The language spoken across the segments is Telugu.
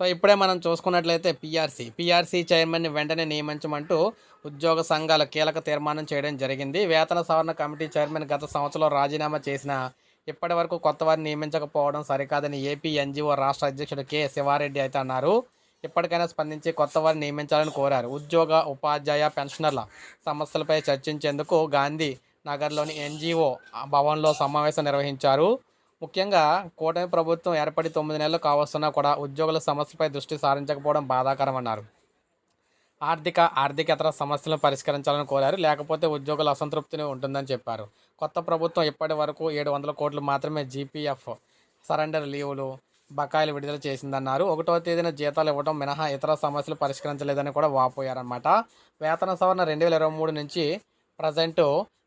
సో ఇప్పుడే మనం చూసుకున్నట్లయితే పీఆర్సీ. పీఆర్సీ చైర్మన్ని వెంటనే నియమించమంటూ ఉద్యోగ సంఘాల కీలక తీర్మానం చేయడం జరిగింది. వేతన సవరణ కమిటీ చైర్మన్ గత సంవత్సరంలో రాజీనామా చేసిన ఇప్పటి వరకు కొత్త వారిని నియమించకపోవడం సరికాదని ఏపీ ఎన్జిఓ రాష్ట్ర అధ్యక్షుడు కె శివారెడ్డి అయితే అన్నారు. ఇప్పటికైనా స్పందించి కొత్త వారిని నియమించాలని కోరారు. ఉద్యోగ ఉపాధ్యాయ పెన్షనర్ల సమస్యలపై చర్చించేందుకు గాంధీ నగర్లోని ఎన్జిఓ భవన్లో సమావేశం నిర్వహించారు. ముఖ్యంగా కూటమి ప్రభుత్వం ఏర్పడి తొమ్మిది నెలలు కావస్తున్నా కూడా ఉద్యోగుల సమస్యలపై దృష్టి సారించకపోవడం బాధాకరమన్నారు. ఆర్థిక ఆర్థికేతర సమస్యలను పరిష్కరించాలని కోరారు. లేకపోతే ఉద్యోగుల అసంతృప్తిని ఉంటుందని చెప్పారు. కొత్త ప్రభుత్వం ఇప్పటి వరకు ఏడు వందల కోట్లు మాత్రమే జీపీఎఫ్ సరెండర్ లీవులు బకాయిలు విడుదల చేసిందన్నారు. ఒకటో తేదీన జీతాలు ఇవ్వడం మినహా ఇతర సమస్యలు పరిష్కరించలేదని కూడా వాపోయారన్నమాట. వేతన సవరణ రెండు వేల ఇరవై మూడు నుంచి ప్రజెంట్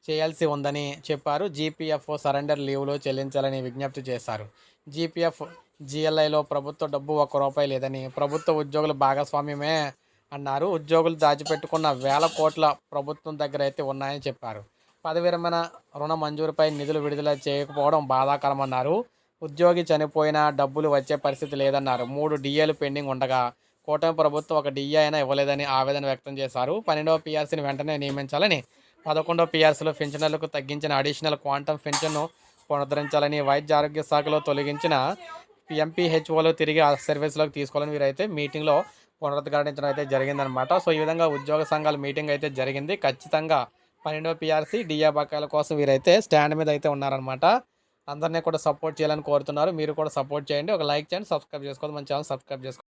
చేయాల్సి ఉందని చెప్పారు. జీపీఎఫ్ సరెండర్ లీవులు చెల్లించాలని విజ్ఞప్తి చేశారు. జీపీఎఫ్ జిఎల్ఐలో ప్రభుత్వ డబ్బు ఒక్క రూపాయి లేదని ప్రభుత్వ ఉద్యోగుల భాగస్వామ్యమే అన్నారు. ఉద్యోగులు దాచిపెట్టుకున్న వేల కోట్ల ప్రభుత్వం దగ్గర అయితే ఉన్నాయని చెప్పారు. పదవి విరమణ రుణ మంజూరుపై నిధులు విడుదల చేయకపోవడం బాధాకరమన్నారు. ఉద్యోగి చనిపోయినా డబ్బులు వచ్చే పరిస్థితి లేదన్నారు. మూడు డిఏలు పెండింగ్ ఉండగా కూటమి ప్రభుత్వం ఒక డిఏ అయినా ఇవ్వలేదని ఆవేదన వ్యక్తం చేశారు. పన్నెండవ పీఆర్సీని వెంటనే నియమించాలని పదకొండవ పీఆర్సీలో పెన్షనర్లకు తగ్గించిన అడిషనల్ క్వాంటమ్ పెన్షన్ను పునరుద్ధరించాలని వైద్య ఆరోగ్య శాఖలో తొలగించిన ఎంపీహెచ్ఓలు తిరిగి ఆ సర్వీస్లోకి తీసుకోవాలని వీరైతే మీటింగ్లో పునరుద్ధరించడం అయితే జరిగిందనమాట సో ఈ విధంగా ఉద్యోగ సంఘాల మీటింగ్ అయితే జరిగింది. ఖచ్చితంగా పన్నెండవ పీఆర్సీ డిఏ బకాయిల కోసం వీరైతే స్టాండ్ మీద అయితే ఉన్నారనమాట అందరినీ కూడా సపోర్ట్ చేయాలని కోరుతున్నారు. మీరు కూడా సపోర్ట్ చేయండి. ఒక లైక్ చేయండి. సబ్స్క్రైబ్ చేసుకోవద్దు. మన ఛానల్ సబ్స్క్రైబ్ చేసుకోండి.